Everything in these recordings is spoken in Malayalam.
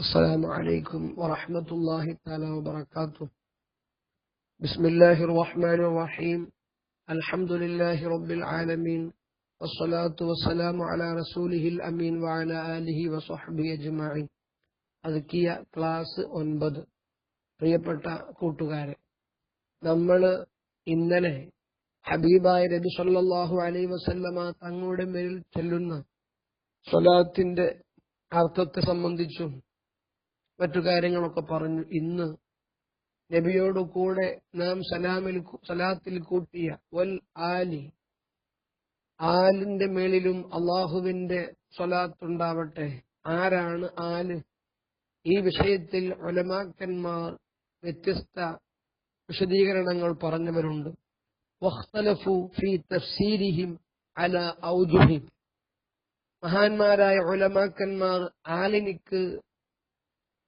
السلام عليكم ورحمة الله تعالى وبركاته بسم الله الرحمن الرحيم الحمد لله رب العالمين والصلاة والسلام على رسوله الأمين وعلى آله وصحبه أجمعين അതുക്കിയ ക്ലാസ് ഒൻപത് പ്രിയപ്പെട്ട കൂട്ടുകാരെ നമ്മൾ ഇന്നലെ ഹബീബായ നബി സല്ലല്ലാഹു അലൈഹി വസല്ലമ തങ്ങളുടെ മേൽ ചെല്ലുന്ന സ്വലാത്തിന്റെ അർത്ഥത്തെ സംബന്ധിച്ചും മറ്റു കാര്യങ്ങളൊക്കെ പറഞ്ഞു ഇന്ന് നബിയോട് കൂടെ നാം സലാമിൽ സലാത്തിൽ കൂട്ടിയ വൽ ആലി. ആലിന്റെ മേളിലും അള്ളാഹുവിന്റെ സ്വലാത്തുണ്ടാവട്ടെ. ആരാണ് ആൽ? ഈ വിഷയത്തിൽ ഒലമാക്കന്മാർ വ്യത്യസ്ത വിശദീകരണങ്ങൾ പറഞ്ഞവരുണ്ട്. മഹാന്മാരായ ഒലമാക്കന്മാർ ആലിനിക്ക്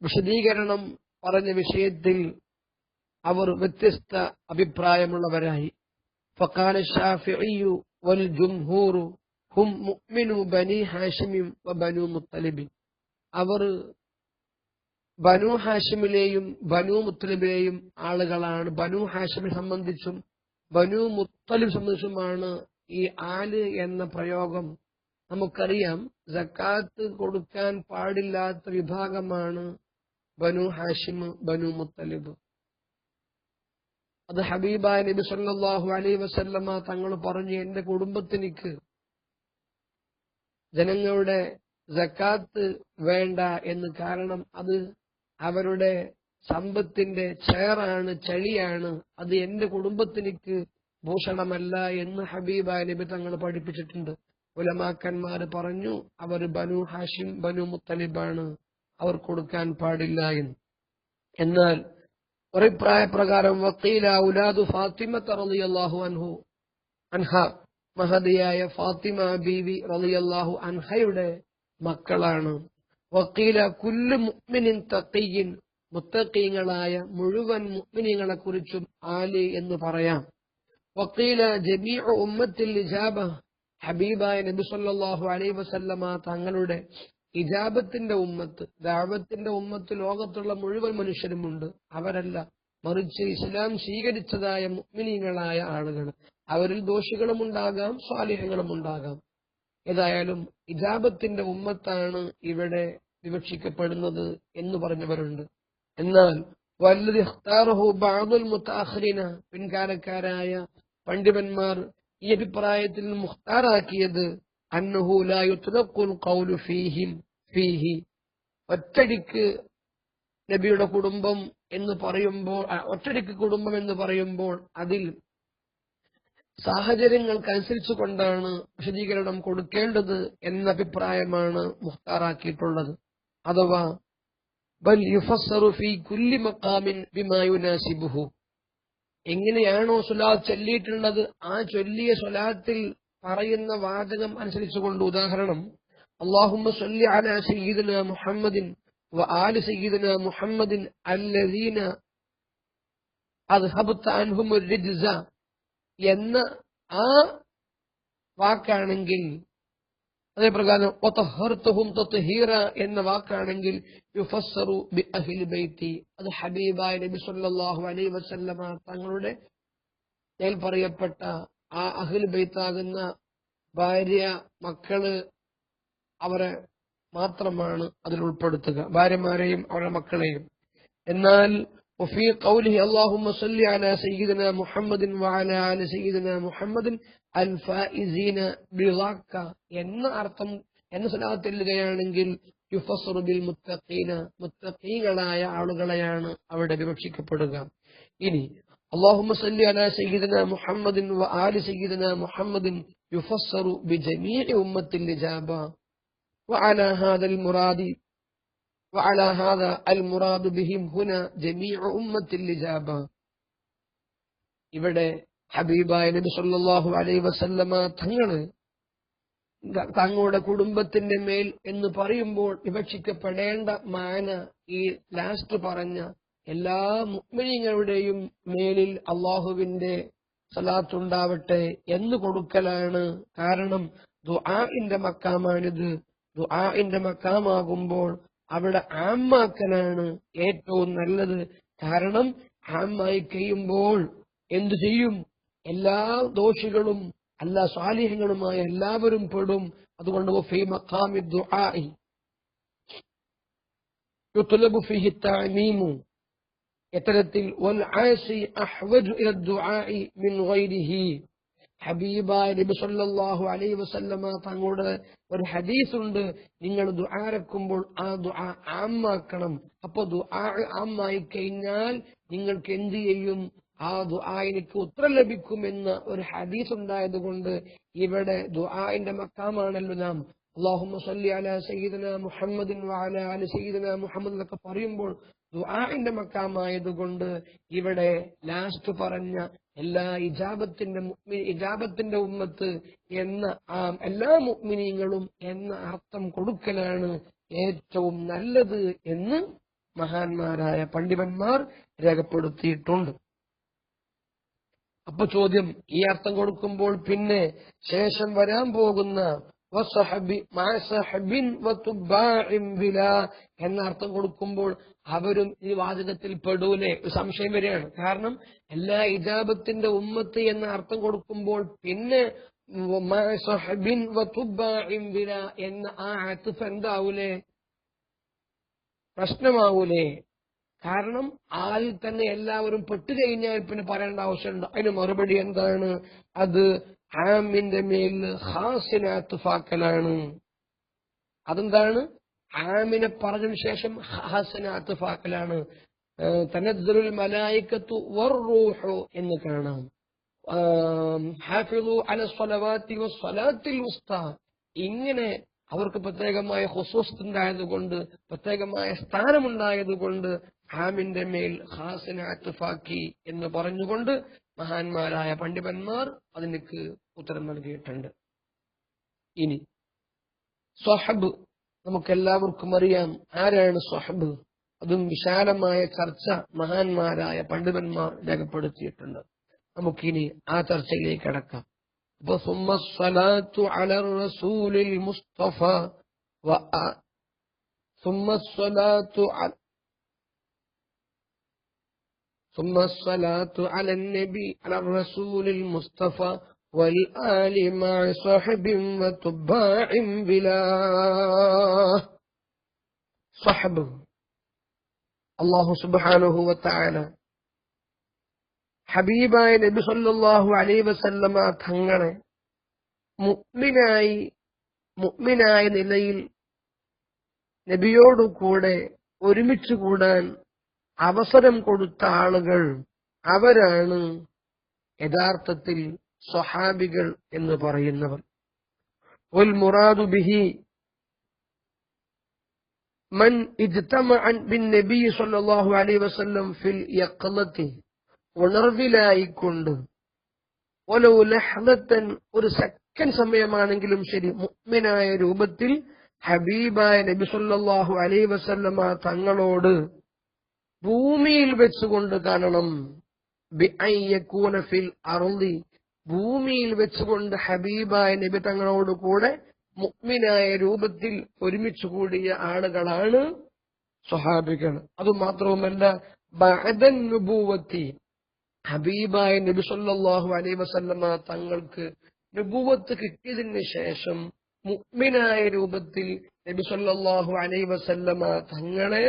വിശദീകരണം പറഞ്ഞ വിഷയത്തിൽ അവർ വ്യത്യസ്ത അഭിപ്രായമുള്ളവരായി فقال الشافعي والجمهور هم مؤمن بني هاشم وبنو مطلب അവർ ബനു ഹാഷിമിലെയും ബനു മുത്തലിബിലെയും ആളുകളാണ് ബനു ഹാഷിമിനെ സംബന്ധിച്ചും ബനു മുത്തലിബ് സംബന്ധിച്ചുമാണ് ഈ ആല് എന്ന പ്രയോഗം നമുക്കറിയാം ജക്കാത്ത് കൊടുക്കാൻ പാടില്ലാത്ത വിഭാഗമാണ് ബനു ഹാഷിം ബനു മുത്തലിബ്. അത് ഹബീബായ നബി സല്ലല്ലാഹു അലൈഹി വസല്ലമ തങ്ങൾ പറഞ്ഞു എന്റെ കുടുംബത്തിനിക്ക് ജനങ്ങളുടെ ജക്കാത്ത് വേണ്ട എന്ന് കാരണം അത് അവരുടെ സമ്പത്തിന്റെ ചേറാണ് ചളിയാണ്. അത് എന്റെ കുടുംബത്തിനിക്ക് ഭൂഷണമല്ല എന്ന് ഹബീബായ നബി തങ്ങൾ പഠിപ്പിച്ചിട്ടുണ്ട്. ഉലമാക്കന്മാര് പറഞ്ഞു അവർ ബനു ഹാഷിം ബനു മുത്തലിബാണ്. അവർ കൊടുക്കാൻ പാടില്ല എന്ന്. എന്നാൽ ഒരഭിപ്രായ പ്രകാരം വക്കീല ഉലാദു ഫാത്തിമ റളിയല്ലാഹു അൻഹു അൻഹ മഹദിയായ ഫാത്തിമ ബീവി റളിയല്ലാഹു അൻഹയുടെ മക്കളാണ്. വക്കീല കുല്ലു മുഅ്മിനിൻ തഖിയിൻ മുത്തക്കീങ്ങളായ മുഴുവൻ മുഅ്മിനീങ്ങളെ കുറിച്ചും ആലി എന്ന് പറയാം. വക്കീല ജമീഉ ഉമ്മത്തിൽ ഹബീബായ നബി സല്ലല്ലാഹു അലൈഹി വസല്ലമ തങ്ങളുടെ ഇജാബത്തിന്റെ ഉമ്മത്ത് ദാവത്തിന്റെ ഉമ്മത്ത് ലോകത്തുള്ള മുഴുവൻ മനുഷ്യരുമുണ്ട് അവരല്ല. മറിച്ച് ഇസ്ലാം സ്വീകരിച്ചതായ മുഗ്മിനീകളായ ആളുകൾ. അവരിൽ ദോഷികളും ഉണ്ടാകാം സ്വാലിഹങ്ങളും ഉണ്ടാകാം. ഏതായാലും ഇജാബത്തിന്റെ ഉമ്മത്താണ് ഇവിടെ വിവക്ഷിക്കപ്പെടുന്നത് എന്ന് പറഞ്ഞവരുണ്ട്. എന്നാൽ വല്ലത് ഇഖ്താറഹു ബഅദുൽ മുതഅഖിരിന പിൻകാലക്കാരായ പണ്ഡിതന്മാർ ഈ അഭിപ്രായത്തിൽ മുഖ്താറാക്കിയത് അന്നഹു ലാ ഖൗലു ഫീഹിം ഫീഹി. ഒറ്റടിക്ക് നബിയുടെ കുടുംബം എന്ന് പറയുമ്പോൾ ഒറ്റടിക്ക് കുടുംബം എന്ന് പറയുമ്പോൾ അതിൽ സാഹചര്യങ്ങൾക്കനുസരിച്ചു കൊണ്ടാണ് വിശദീകരണം കൊടുക്കേണ്ടത് എന്ന അഭിപ്രായമാണ് മുഖ്താറാക്കിയിട്ടുള്ളത്. അഥവാ ബൽ യുഫസ്സറു കുല്ലി മഖാമിൻ ബിമാ യുനാസിബുഹു. എങ്ങനെയാണോ സ്വലാത്ത് ചൊല്ലിയിട്ടുള്ളത് ആ ചൊല്ലിയ സ്വലാത്തിൽ പറയുന്ന വാചകം അനുസരിച്ചുകൊണ്ട് ഉദാഹരണം അള്ളാഹുമ്മ സല്ലി അലാ സയ്യിദന മുഹമ്മദിൻ വ ആലി സയ്യിദന മുഹമ്മദിൻ അല്ലദീന അദ്ഹബ്ത അൻഹും റിജ്സ എന്ന ആ വാക്കാണെങ്കിൽ അതേപ്രകാരം ഒത്തഹർത്തുഹും തൊത്തുഹീറ എന്ന വാക്കാണെങ്കിൽ അത് ഹബീബായ നബി സല്ലാഹു അലൈഹി വസല്ലമ തങ്ങളുടെ പറയപ്പെട്ട ആ അഹിൽ ബൈത്താകുന്ന ഭാര്യ മക്കള് അവരെ മാത്രമാണ് അതിൽ ഉൾപ്പെടുത്തുക ഭാര്യമാരെയും അവരുടെ മക്കളെയും എന്നാൽ وفي قوله اللهم صل على سيدنا محمد وعلى آل سيدنا محمد الفائزين بذاك എന്ന അർത്ഥം എന്ന സ്ഥലത്ത് ചെല്ലുകയാണെങ്കിൽ യുഫസറു ബിൽ മുത്തഖീന മുത്തഖീങ്ങളായ ആളുകളെയാണ് അവിടെ വിവക്ഷിക്കപ്പെടുക ഇനി اللهم صل على سيدنا محمد وآل سيدنا محمد يفسر بجميع أمة الإجابة وعلى هذا المراد وعلى هذا المراد بهم هنا جميع أمة الإجابة ഇവിടെ ഹബീബായ നബി സല്ലല്ലാഹു അലൈഹി വസല്ലമ തങ്ങള് തങ്ങളുടെ കുടുംബത്തിന്റെ മേൽ എന്ന് പറയുമ്പോൾ വിവക്ഷിക്കപ്പെടേണ്ട മാന ഈ ലാസ്റ്റ് പറഞ്ഞ എല്ലാ മുക്മിനിങ്ങളുടെയും മേലിൽ അള്ളാഹുവിന്റെ സലാത്തുണ്ടാവട്ടെ എന്ന് കൊടുക്കലാണ് കാരണം ദുആഇന്റെ മക്കാമാണിത്. ദുആഇന്റെ മക്കാമാകുമ്പോൾ അവിടെ ആമാക്കലാണ് ഏറ്റവും നല്ലത്. കാരണം ആമായി കഴിയുമ്പോൾ എന്തു ചെയ്യും? എല്ലാ ദോഷികളും എല്ലാ സ്വാലിഹ്യങ്ങളുമായ എല്ലാവരും പെടും. അതുകൊണ്ട് തഅമീമു. ഗൈരിഹി. ഹബീബായ നബി സല്ലല്ലാഹു അലൈഹി വസല്ലമ തങ്ങളുടെ ഒരു ഹദീസുണ്ട്. നിങ്ങൾ ദുആരക്കുമ്പോൾ ആ ദുആ ആമാക്കണം. അപ്പൊ ദുആ ആമായി കഴിഞ്ഞാൽ നിങ്ങൾക്ക് എന്ത് ചെയ്യും? ആ ദുആയിനിക്ക് ഉത്തരം ലഭിക്കുമെന്ന ഒരു ഹദീസ് ഉണ്ടായതുകൊണ്ട് ഇവിടെ ദുആന്റെ മക്കാമാണല്ലോ നാം. അള്ളാഹുമ്മ സല്ലി അല സയ്യിദന മുഹമ്മദിൻ വഅല അല സയ്യിദന മുഹമ്മദ് എന്നൊക്കെ പറയുമ്പോൾ ദുആന്റെ മക്കാമായതുകൊണ്ട് ഇവിടെ ലാസ്റ്റ് പറഞ്ഞ എല്ലാ ഇജാബത്തിന്റെ ഇജാബത്തിന്റെ ഉമ്മത്ത് എന്ന ആ എല്ലാ മുഗ്മിനീങ്ങളും എന്ന അർത്ഥം കൊടുക്കലാണ് ഏറ്റവും നല്ലത് എന്ന് മഹാന്മാരായ പണ്ഡിതന്മാർ രേഖപ്പെടുത്തിയിട്ടുണ്ട്. അപ്പൊ ചോദ്യം ഈ അർത്ഥം കൊടുക്കുമ്പോൾ പിന്നെ ശേഷം വരാൻ പോകുന്ന എന്ന അർത്ഥം കൊടുക്കുമ്പോൾ അവരും ഈ വാചകത്തിൽ പെടൂലേ. സംശയം വരെയാണ് കാരണം എല്ലാ ഇജാബത്തിന്റെ ഉമ്മത്ത് എന്ന അർത്ഥം കൊടുക്കുമ്പോൾ പിന്നെ എന്ന ആ അത്തുഫ് എന്താവൂലേ? പ്രശ്നമാവൂലേ. കാരണം ആദ്യം തന്നെ എല്ലാവരും പെട്ടുകഴിഞ്ഞാൽ പിന്നെ പറയേണ്ട ആവശ്യമുണ്ട്. അതിന് മറുപടി എന്താണ്? അത് ആമിന്റെ മേലിൽ ഹാസിനാത്തുഫാക്കലാണ് അതെന്താണ്? ആമിനെ പറഞ്ഞതിനു ശേഷം ഹാസിനാത്തുഫാക്കലാണ് തനദ്ദുൽ മലായിക്കത്തു വർറൂഹു എന്ന് കാണാം. ഹാഫിളു അല സ്വലവാത്തി ഇങ്ങനെ അവർക്ക് പ്രത്യേകമായ ഹൊസോസ് ഉണ്ടായതുകൊണ്ട് പ്രത്യേകമായ സ്ഥാനമുണ്ടായതുകൊണ്ട് ഹാമിന്റെ മേൽ ഹാസിനെ അത്തുഫാക്കി എന്ന് പറഞ്ഞുകൊണ്ട് മഹാന്മാരായ പണ്ഡിതന്മാർ അതിനക്ക് ഉത്തരം നൽകിയിട്ടുണ്ട്. ഇനി സ്വഹബ് നമുക്കെല്ലാവർക്കും അറിയാം ആരാണ് സ്വഹബ്. അതും വിശാലമായ ചർച്ച മഹാന്മാരായ പണ്ഡിതന്മാർ രേഖപ്പെടുത്തിയിട്ടുണ്ട്. നമുക്കിനി ആ ചർച്ചയിലേക്ക് കടക്കാം. وثم الصلاة على الرسول المصطفى. ثم الصلاة على ثم الصلاة على النبي على الرسول المصطفى. والآل مع صاحب وتباع بلا صحب. الله سبحانه وتعالى ഹബീബായ നബി സല്ലല്ലാഹു അലൈഹി വസല്ലമ തങ്ങളെ മുഅ്മിനായി മുഅ്മിനായ നിലയിൽ നബിയോടു കൂടെ ഒരുമിച്ച് കൂടാൻ അവസരം കൊടുത്ത ആളുകൾ അവരാണ് യഥാർത്ഥത്തിൽ സ്വഹാബികൾ എന്ന് പറയുന്നവർ. ഉൽ മുറാദു ബിഹി മൻ ഇജ്തമഅ ബിൻ നബി സല്ലല്ലാഹു അലൈഹി വസല്ലം ഫിൽ യഖ്ലത്തി. ഉണർവിലായിക്കൊണ്ട്. ഓലോ ലഹ്ലത്തൻ ഒരു സെക്കൻഡ് സമയമാണെങ്കിലും ശരി മുഅ്മിനായ രൂപത്തിൽ ഹബീബായ നബി സല്ലല്ലാഹു അലൈഹി വസല്ലമ തങ്ങളോട് ഭൂമിയിൽ വെച്ചുകൊണ്ട് കാണണം. ഫിൽ അർളി ഭൂമിയിൽ വെച്ചുകൊണ്ട് ഹബീബായ നബി തങ്ങളോട് കൂടെ മുഅ്മിനായ രൂപത്തിൽ ഒരുമിച്ചു കൂടിയ ആളുകളാണ് സ്വഹാബികൾ. അതുമാത്രവുമല്ല ബഹദൻ നുബൂവത്തി ഹബീബായ നബി സല്ലല്ലാഹു അലൈഹി വസല്ലമ തങ്ങൾക്ക് നബുവത്ത് കിട്ടിയതിന് ശേഷം മുഅ്മിനായ രൂപത്തിൽ നബി സല്ലല്ലാഹു അലൈഹി വസല്ലമ തങ്ങളെ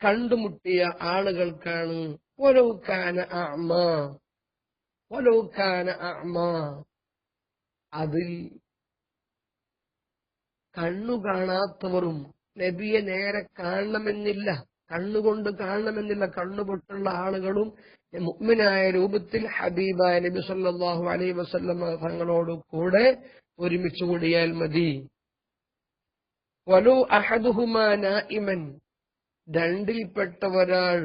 കണ്ടുമുട്ടിയ ആളുകൾക്കാണ് ഒലൗക്കാന അമ്മ ഒലൗക്കാന അമ്മ അതിൽ കണ്ണു കാണാത്തവരും നബിയെ നേരെ കാണണമെന്നില്ല. കണ്ണുകൊണ്ട് കാണണമെന്നില്ല. കണ്ണുപൊട്ടുള്ള ആളുകളും മുഗ്മിനായ രൂപത്തിൽ ഹബീബായ നബി സല്ലാഹു അലൈ വസല്ലമ തങ്ങളോട് കൂടെ ഒരുമിച്ച് കൂടിയാൽ മതി. വലു അഹദുഹുമാ ഇമൻ രണ്ടിൽപ്പെട്ട ഒരാൾ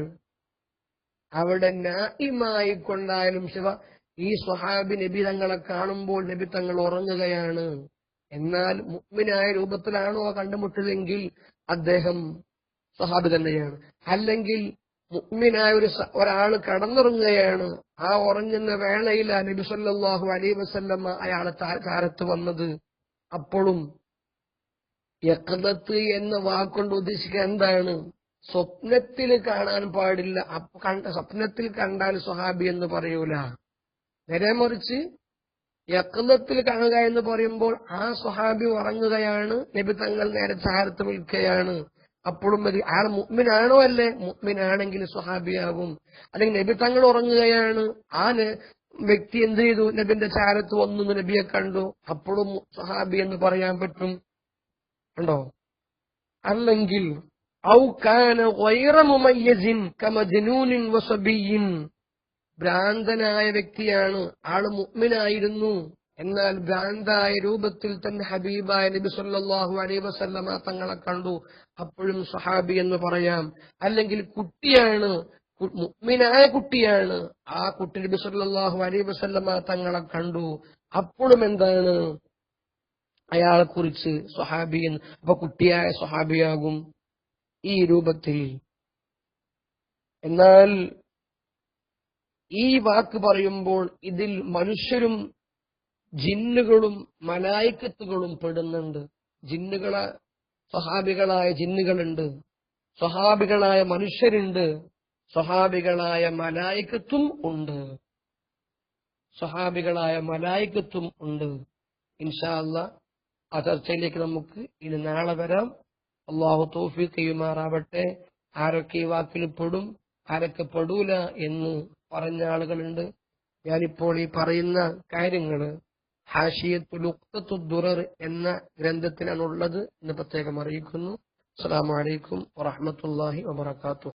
അവിടെ നായിമായി കൊണ്ടായാലും ശിവ ഈ സ്വഹാബി നബി തങ്ങളെ കാണുമ്പോൾ നബി തങ്ങൾ ഉറങ്ങുകയാണ്. എന്നാൽ മുഗ്മിനായ രൂപത്തിലാണോ കണ്ടുമുട്ടതെങ്കിൽ അദ്ദേഹം സഹാബി തന്നെയാണ്. അല്ലെങ്കിൽ മുഗ്മിനായ ഒരു ഒരാൾ കടന്നുറങ്ങുകയാണ്. ആ ഉറങ്ങുന്ന വേളയിൽ ആ നബി സല്ലല്ലാഹു അലൈഹി വസല്ലമ അയാളെ കാലത്ത് വന്നത്. അപ്പോഴും യക്കതത്ത് എന്ന വാക്കുകൊണ്ട് ഉദ്ദേശിക്കുക എന്താണ്? സ്വപ്നത്തിൽ കാണാൻ പാടില്ല. സ്വപ്നത്തിൽ കണ്ടാൽ സ്വഹാബി എന്ന് പറയൂല. നേരെ മറിച്ച് യക്കതത്തിൽ കാണുക എന്ന് പറയുമ്പോൾ ആ സ്വഹാബി ഉറങ്ങുകയാണ്. നബി തങ്ങൾ നേരെ താരത്ത് വിൽക്കുകയാണ് അപ്പോഴും മതി. ആൾ മുഗ്മിനാണോ അല്ലേ? മുഗ്മിനാണെങ്കിൽ സ്വഹാബിയാവും അല്ലെങ്കിൽ നബി തങ്ങൾ ഉറങ്ങുകയാണ്. ആ വ്യക്തി എന്ത് ചെയ്തു? നബിന്റെ ചാരത്ത് വന്നു. നബിയെ കണ്ടു. അപ്പോഴും സ്വഹാബി എന്ന് പറയാൻ പറ്റും. ഉണ്ടോ? അല്ലെങ്കിൽ ഭ്രാന്തനായ വ്യക്തിയാണ്. ആൾ മുഅ്മിനായിരുന്നു. എന്നാൽ ഭ്രാന്തായ രൂപത്തിൽ തന്നെ ഹബീബായ നബി സല്ലല്ലാഹു അലൈഹി വസല്ലമ തങ്ങളെ കണ്ടു. അപ്പോഴും സഹാബി എന്ന് പറയാം. അല്ലെങ്കിൽ കുട്ടിയാണ് മുഗ്മിനായ കുട്ടിയാണ് ആ കുട്ടി നബി സല്ലല്ലാഹു അലൈഹി വസല്ലമ തങ്ങളെ കണ്ടു. അപ്പോഴും എന്താണ്? അയാളെ കുറിച്ച് സ്വഹാബി എന്ന് അപ്പൊ കുട്ടിയായ സ്വഹാബിയാകും ഈ രൂപത്തിൽ. എന്നാൽ ഈ വാക്ക് പറയുമ്പോൾ ഇതിൽ മനുഷ്യരും ജിന്നുകളും മലായിക്കത്തുകളും പെടുന്നുണ്ട്. ജിന്നുകളെ സ്വഹാബികളായ ജിന്നുകളുണ്ട്. സ്വഹാബികളായ മനുഷ്യരുണ്ട്. സ്വഹാബികളായ മലായിക്കത്തും ഉണ്ട്. സ്വഹാബികളായ മലായിക്കത്തും ഉണ്ട്. ഇൻഷാല്ല ആ ചർച്ചയിലേക്ക് നമുക്ക് ഇനി നാളെ വരാം. അള്ളാഹു തോഫീക്ക് ചെയ്യുമാറാവട്ടെ. ആരൊക്കെ ഈ വാക്കിൽ പെടും ആരൊക്കെ പെടൂല എന്ന് പറഞ്ഞ ആളുകളുണ്ട്. ഞാനിപ്പോൾ ഈ പറയുന്ന കാര്യങ്ങൾ ഹാഷിയത്തുലുക്തത്തു ദുറർ എന്ന ഗ്രന്ഥത്തിലാണുള്ളത് എന്ന് പ്രത്യേകം അറിയിക്കുന്നു. അസ്സാം വലൈക്കും വറഹമത്തല്ലാഹി വബർക്കാത്തു